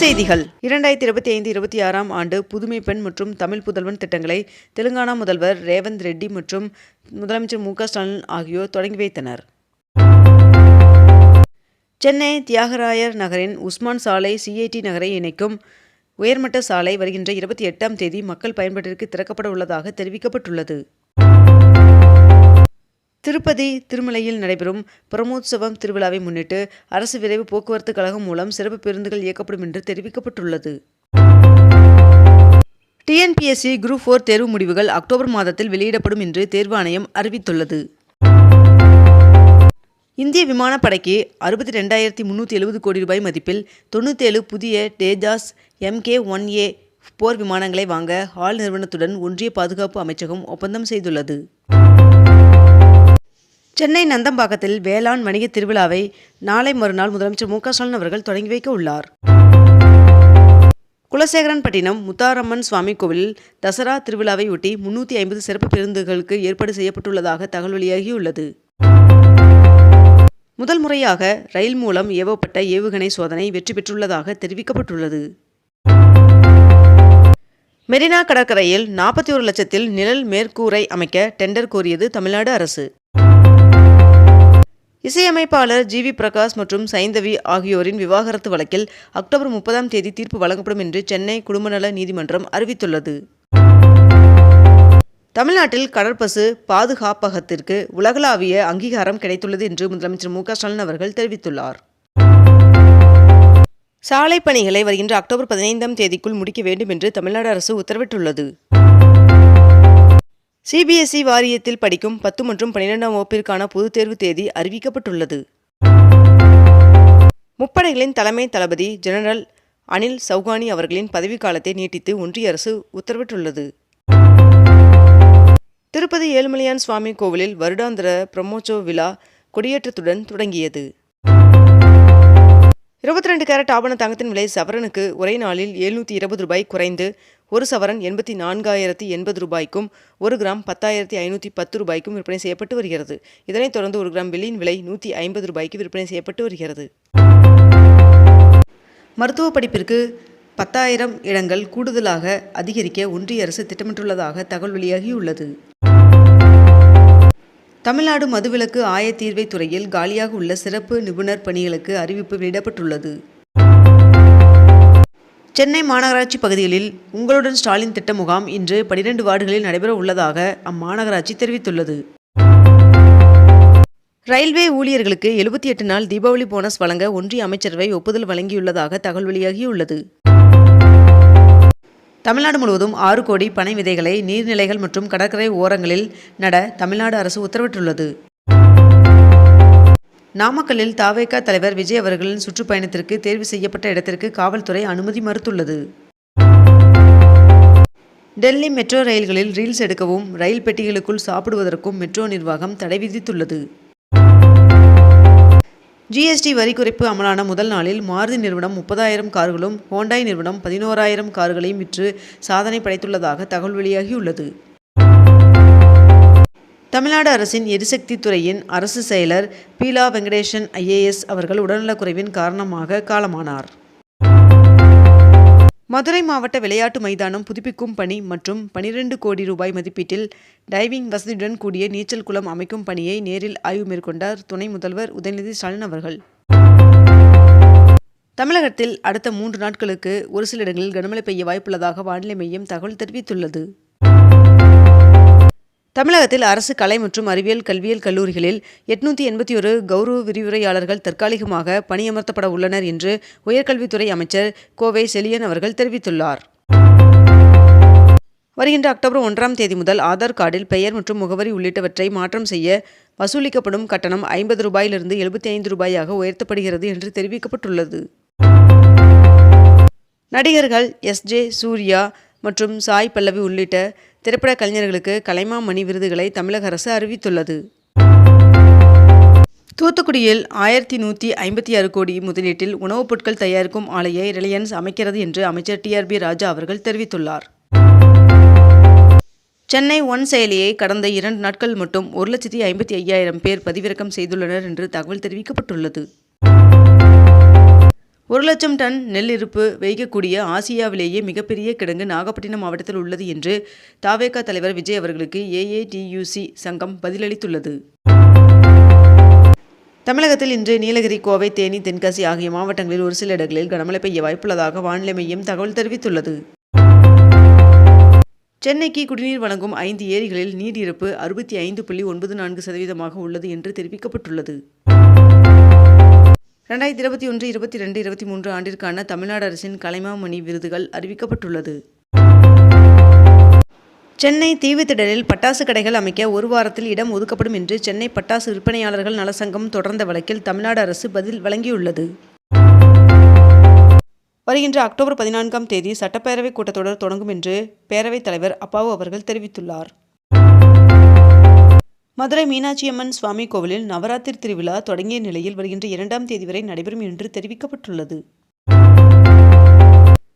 செய்திகள். இரண்டாயிரத்தி இருபத்தி ஐந்து இருபத்தி ஆறாம் ஆண்டு புதுமை பெண் மற்றும் தமிழ் புதல்வன் திட்டங்களை தெலுங்கானா முதல்வர் ரேவந்த் ரெட்டி மற்றும் முதலமைச்சர் மு ஸ்டாலின் ஆகியோர் தொடங்கி வைத்தனர். சென்னை தியாகராயர் நகரின் உஸ்மான் சாலை சிஐடி நகரை இணைக்கும் உயர்மட்ட சாலை வருகின்ற இருபத்தி எட்டாம் தேதி மக்கள் பயன்பாட்டிற்கு திறக்கப்பட உள்ளதாக தெரிவிக்கப்பட்டுள்ளது. திருப்பதி திருமலையில் நடைபெறும் பிரமோத்சவம் திருவிழாவை முன்னிட்டு அரசு விரைவு போக்குவரத்து கழகம் மூலம் சிறப்பு பேருந்துகள் இயக்கப்படும் என்று தெரிவிக்கப்பட்டுள்ளது. டிஎன்பிஎஸ்சி குரூப் ஃபோர் தேர்வு முடிவுகள் அக்டோபர் மாதத்தில் வெளியிடப்படும் என்று தேர்வு ஆணையம் அறிவித்துள்ளது. இந்திய விமானப்படைக்கு அறுபத்தி ரெண்டாயிரத்தி முந்நூற்றி எழுபது கோடி ரூபாய் மதிப்பில் தொண்ணூற்றேழு புதிய டேஜாஸ் எம்கே ஒன் ஏ போர் விமானங்களை வாங்க ஹால் நிறுவனத்துடன் ஒன்றிய பாதுகாப்பு அமைச்சகம் ஒப்பந்தம் செய்துள்ளது. சென்னை நந்தம்பாக்கத்தில் வேளாண் வணிக திருவிழாவை நாளை மறுநாள் முதலமைச்சர் மு க ஸ்டாலின் அவர்கள் தொடங்கி வைக்க உள்ளார். குலசேகரன்பட்டினம் முத்தாரம்மன் சுவாமி கோவிலில் தசரா திருவிழாவையொட்டி முன்னூற்றி ஐம்பது சிறப்பு பேருந்துகளுக்கு ஏற்பாடு செய்யப்பட்டுள்ளதாக தகவல் வெளியாகியுள்ளது. முதல் முறையாக ரயில் மூலம் ஏவப்பட்ட ஏவுகணை சோதனை வெற்றி பெற்றுள்ளதாக தெரிவிக்கப்பட்டுள்ளது. மெரினா கடற்கரையில் நாற்பத்தி ஒரு லட்சத்தில் நிழல் மேற்கூரை அமைக்க டெண்டர் கோரியது தமிழ்நாடு அரசு. இசையமைப்பாளர் ஜி வி பிரகாஷ் மற்றும் சைந்தவி ஆகியோரின் விவாகரத்து வழக்கில் அக்டோபர் முப்பதாம் தேதி தீர்ப்பு வழங்கப்படும் என்று சென்னை குடும்பநல நீதிமன்றம் அறிவித்துள்ளது. தமிழ்நாட்டில் கடற்பசு பாதுகாப்பகத்திற்கு உலகளாவிய அங்கீகாரம் கிடைத்துள்ளது என்று முதலமைச்சர் மு ஸ்டாலின் அவர்கள் தெரிவித்துள்ளார். சாலை பணிகளை வருகின்ற அக்டோபர் பதினைந்தாம் தேதிக்குள் முடிக்க வேண்டும் என்று தமிழ்நாடு அரசு உத்தரவிட்டுள்ளது. சிபிஎஸ்இ வாரியத்தில் படிக்கும் பத்து மற்றும் பனிரெண்டாம் வகுப்பிற்கான பொதுத் தேர்வு தேதி அறிவிக்கப்பட்டுள்ளது. முப்படைகளின் தலைமை தளபதி ஜெனரல் அனில் சௌகானி அவர்களின் பதவிக்காலத்தை நீட்டித்து ஒன்றிய அரசு உத்தரவிட்டுள்ளது. திருப்பதி ஏழுமலையான் சுவாமி கோவிலில் வருடாந்திர பிரம்மோற்சவ விழா கொடியேற்றத்துடன் தொடங்கியது. இருபத்தி ரெண்டு கேரட் ஆபண தங்கத்தின் விலை சவரனுக்கு ஒரே நாளில் எழுநூற்றி இருபது ரூபாய் குறைந்து ஒரு சவரன் எண்பத்தி நான்காயிரத்தி எண்பது ரூபாய்க்கும் ஒரு கிராம் பத்தாயிரத்தி ஐநூற்றி பத்து ரூபாய்க்கும் விற்பனை செய்யப்பட்டு வருகிறது. இதனைத் தொடர்ந்து ஒரு கிராம் வெள்ளியின் விலை நூற்றி ஐம்பது ரூபாய்க்கு விற்பனை செய்யப்பட்டு வருகிறது. மருத்துவ படிப்பிற்கு பத்தாயிரம் இடங்கள் கூடுதலாக அதிகரிக்க ஒன்றிய அரசு திட்டமிட்டுள்ளதாக தகவல் வெளியாகியுள்ளது. தமிழ்நாடு மதுவிலக்கு ஆயத்தீர்வை துறையில் காலியாக உள்ள சிறப்பு நிபுணர் பணிகளுக்கு அறிவிப்பு வெளியிடப்பட்டுள்ளது சென்னை மாநகராட்சி பகுதிகளில் உங்களுடன் ஸ்டாலின் திட்ட முகாம் இன்று பனிரெண்டு வார்டுகளில் நடைபெற உள்ளதாக அம்மாநகராட்சி தெரிவித்துள்ளது. ரயில்வே ஊழியர்களுக்கு எழுபத்தி எட்டு நாள் தீபாவளி போனஸ் வழங்க ஒன்றிய அமைச்சரவை ஒப்புதல் வழங்கியுள்ளதாக தகவல் வெளியாகியுள்ளது. தமிழ்நாடு முழுவதும் ஆறு கோடி பனை விதைகளை நீர்நிலைகள் மற்றும் கடற்கரை ஓரங்களில் நட தமிழ்நாடு அரசு உத்தரவிட்டுள்ளது. நாமக்கல்லில் தாவேகா தலைவர் விஜய் அவர்களின் சுற்றுப்பயணத்திற்கு தேர்வு செய்யப்பட்ட இடத்திற்கு காவல்துறை அனுமதி மறுத்துள்ளது. டெல்லி மெட்ரோ ரயில்களில் ரீல்ஸ் எடுக்கவும் ரயில் பெட்டிகளுக்குள் சாப்பிடுவதற்கும் மெட்ரோ நிர்வாகம் தடை விதித்துள்ளது. ஜிஎஸ்டி வரி குறைப்பு அமலான முதல் நாளில் மாருதி நிறுவனம் முப்பதாயிரம் கார்களும் ஹோண்டாய் நிறுவனம் பதினோராயிரம் கார்களையும் விற்று சாதனை படைத்துள்ளதாக தகவல் வெளியாகியுள்ளது. தமிழ்நாடு அரசின் எரிசக்தி துறையின் அரசு செயலர் பீலா வெங்கடேசன் ஐஏஎஸ் அவர்கள் உடல்நலக்குறைவின் காரணமாக காலமானார். மதுரை மாவட்ட விளையாட்டு மைதானம் புதுப்பிக்கும் பணி மற்றும் பனிரெண்டு கோடி ரூபாய் மதிப்பீட்டில் டைவிங் வசதியுடன் கூடிய நீச்சல் குளம் அமைக்கும் பணியை நேரில் ஆய்வு மேற்கொண்டார் துணை முதல்வர் உதயநிதி ஸ்டாலின் அவர்கள். தமிழகத்தில் அடுத்த மூன்று நாட்களுக்கு ஒரு சில இடங்களில் கனமழை பெய்ய வாய்ப்புள்ளதாக வானிலை மையம் தகவல் தெரிவித்துள்ளது. தமிழகத்தில் அரசு கலை மற்றும் அறிவியல் கல்வியியல் கல்லூரிகளில் எட்நூற்றி எண்பத்தி ஒரு கௌரவ விரிவுரையாளர்கள் தற்காலிகமாக பணியமர்த்தப்பட உள்ளனர் என்று உயர்கல்வித்துறை அமைச்சர் கோவை செலியன் அவர்கள் தெரிவித்துள்ளார். வருகின்ற அக்டோபர் ஒன்றாம் தேதி முதல் ஆதார் கார்டில் பெயர் மற்றும் முகவரி உள்ளிட்டவற்றை மாற்றம் செய்ய வசூலிக்கப்படும் கட்டணம் ஐம்பது ரூபாயிலிருந்து எழுபத்தி ஐந்து ரூபாயாக உயர்த்தப்படுகிறது என்று தெரிவிக்கப்பட்டுள்ளது. நடிகர்கள் எஸ் ஜே சூர்யா மற்றும் சாய் பல்லவி உள்ளிட்ட திரைப்பட கலைஞர்களுக்கு கலைமாமணி விருதுகளை தமிழக அரசு அறிவித்துள்ளது. தூத்துக்குடியில் ஆயிரத்தி நூற்றி ஐம்பத்தி ஆறு கோடி முதலீட்டில் உணவுப் பொருட்கள் தயாரிக்கும் ஆலையை ரிலையன்ஸ் அமைக்கிறது என்று அமைச்சர் டிஆர்பி ராஜா அவர்கள் தெரிவித்துள்ளார். சென்னை ஒன் செயலியை கடந்த இரண்டு நாட்கள் மட்டும் ஒரு லட்சத்தி ஐம்பத்தி ஐயாயிரம் பேர் பதிவிறக்கம் செய்துள்ளனர் என்று தகவல் தெரிவிக்கப்பட்டுள்ளது. ஒரு லட்சம் டன் நெல் இருப்பு வைக்கக்கூடிய ஆசியாவிலேயே மிகப்பெரிய கிடங்கு நாகப்பட்டினம் மாவட்டத்தில் உள்ளது என்று தாவேகா தலைவர் விஜய் அவர்களுக்கு ஏஏடியூசி சங்கம் பதிலளித்துள்ளது. தமிழகத்தில் இன்று நீலகிரி கோவை தேனி தென்காசி ஆகிய மாவட்டங்களில் ஒரு சில இடங்களில் கனமழை பெய்ய வாய்ப்புள்ளதாக வானிலை மையம் தகவல் தெரிவித்துள்ளது. சென்னைக்கு குடிநீர் வழங்கும் ஐந்து ஏரிகளில் நீர் இருப்பு அறுபத்தி ஐந்து புள்ளி ஒன்பது நான்கு சதவீதமாக உள்ளது என்று தெரிவிக்கப்பட்டுள்ளது. ரெண்டாயிரத்தி இருபத்தி ஒன்று இருபத்தி ரெண்டு இருபத்தி மூன்று ஆண்டிற்கான தமிழ்நாடு அரசின் கலைமாமணி விருதுகள் அறிவிக்கப்பட்டுள்ளது. சென்னை தீவுத்திடலில் பட்டாசு கடைகள் அமைக்க ஒரு வாரத்தில் இடம் ஒதுக்கப்படும் என்று சென்னை பட்டாசு விற்பனையாளர்கள் நலசங்கம் தொடர்ந்த வழக்கில் தமிழ்நாடு அரசு பதில் வழங்கியுள்ளது. வருகின்ற அக்டோபர் பதினான்காம் தேதி சட்டப்பேரவை கூட்டத்தொடர் தொடங்கும் என்று பேரவைத் தலைவர் அப்பாவு அவர்கள் தெரிவித்துள்ளார். மதுரை மீனாட்சியம்மன் சுவாமி கோவிலில் நவராத்திரி திருவிழா தொடங்கிய நிலையில் வருகின்ற இரண்டாம் தேதி வரை நடைபெறும் என்று தெரிவிக்கப்பட்டுள்ளது.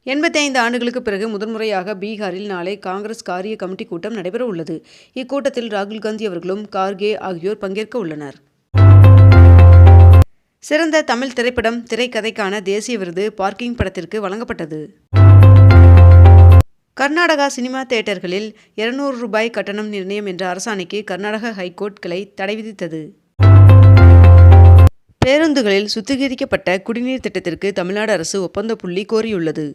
எண்பத்தைந்து ஆண்டுகளுக்கு பிறகு முதன்முறையாக பீகாரில் நாளை காங்கிரஸ் காரிய கமிட்டி கூட்டம் நடைபெற உள்ளது. இக்கூட்டத்தில் ராகுல் காந்தி அவர்களும் கார்கே ஆகியோர் பங்கேற்க உள்ளனர். சிறந்த தமிழ் திரைப்படம் திரைக்கதைக்கான தேசிய விருது பார்க்கிங் படத்திற்கு வழங்கப்பட்டது. கர்நாடகா சினிமா தியேட்டர்களில் இருநூறு ரூபாய் கட்டணம் நிர்ணயம் என்ற அரசாணைக்கு கர்நாடக ஹைகோர்ட் கிளை தடை விதித்தது. பேருந்துகளில் சுத்திகரிக்கப்பட்ட குடிநீர் திட்டத்திற்கு தமிழ்நாடு அரசு ஒப்பந்த புள்ளி கோரியுள்ளது.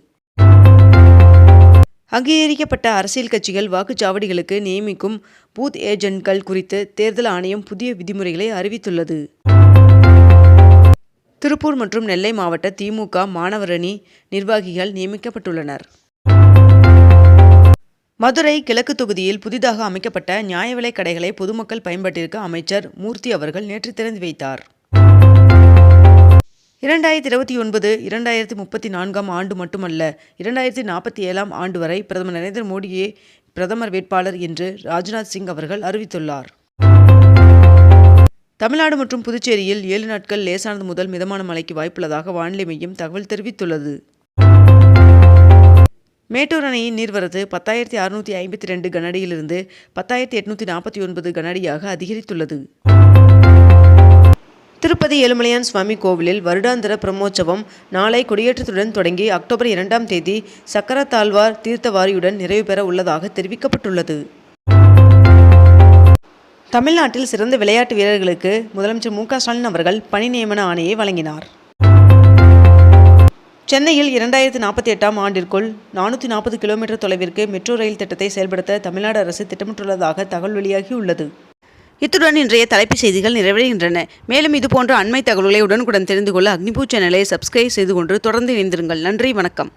அங்கீகரிக்கப்பட்ட அரசியல் கட்சிகள் வாக்குச்சாவடிகளுக்கு நியமிக்கும் பூத் ஏஜென்ட்கள் குறித்து தேர்தல் ஆணையம் புதிய விதிமுறைகளை அறிவித்துள்ளது. திருப்பூர் மற்றும் நெல்லை மாவட்ட திமுக மாணவரணி நிர்வாகிகள் நியமிக்கப்பட்டுள்ளனர். மதுரை கிழக்கு தொகுதியில் புதிதாக அமைக்கப்பட்ட நியாய விலைக் கடைகளை பொதுமக்கள் பயன்பாட்டிற்கு அமைச்சர் மூர்த்தி அவர்கள் நேற்று திறந்து வைத்தார். இரண்டாயிரத்தி இருபத்தி ஒன்பது இரண்டாயிரத்தி முப்பத்தி நான்காம் ஆண்டு மட்டுமல்ல இரண்டாயிரத்தி நாற்பத்தி ஏழாம் ஆண்டு வரை பிரதமர் நரேந்திர மோடியே பிரதமர் வேட்பாளர் என்று ராஜ்நாத் சிங் அவர்கள் அறிவித்துள்ளார். தமிழ்நாடு மற்றும் புதுச்சேரியில் ஏழு நாட்கள் லேசானது முதல் மிதமான மழைக்கு வாய்ப்புள்ளதாக வானிலை மையம் தகவல் தெரிவித்துள்ளது. மேட்டூர் அணையின் நீர்வரத்து பத்தாயிரத்தி அறுநூற்றி ஐம்பத்தி ரெண்டு கனஅடியிலிருந்து பத்தாயிரத்தி எட்நூற்றி நாற்பத்தி ஒன்பது கனஅடியாக அதிகரித்துள்ளது. திருப்பதி ஏழுமலையான் சுவாமி கோவிலில் வருடாந்திர பிரம்மோற்சவம் நாளை கொடியேற்றத்துடன் தொடங்கி அக்டோபர் இரண்டாம் தேதி சக்கரத்தாழ்வார் தீர்த்தவாரியுடன் நிறைவு பெற உள்ளதாக தெரிவிக்கப்பட்டுள்ளது. தமிழ்நாட்டில் சிறந்த விளையாட்டு வீரர்களுக்கு முதலமைச்சர் மு ஸ்டாலின் அவர்கள் பணி நியமன ஆணையை வழங்கினார். சென்னையில் இரண்டாயிரத்தி நாற்பத்தி எட்டாம் ஆண்டிற்குள் நானூற்றி நாற்பது கிலோமீட்டர் தொலைவிற்கு மெட்ரோ ரயில் திட்டத்தை செயல்படுத்த தமிழ்நாடு அரசு திட்டமிட்டுள்ளதாக தகவல் வெளியாகியுள்ளது. இத்துடன் இன்றைய தலைப்புச் செய்திகள் நிறைவடைகின்றன. மேலும் இதுபோன்ற அண்மை தகவல்களை உடனுக்குடன் தெரிந்து கொள்ள அக்னிபூ சேனலை சப்ஸ்கிரைப் செய்து கொண்டு தொடர்ந்து இணைந்திருங்கள். நன்றி வணக்கம்.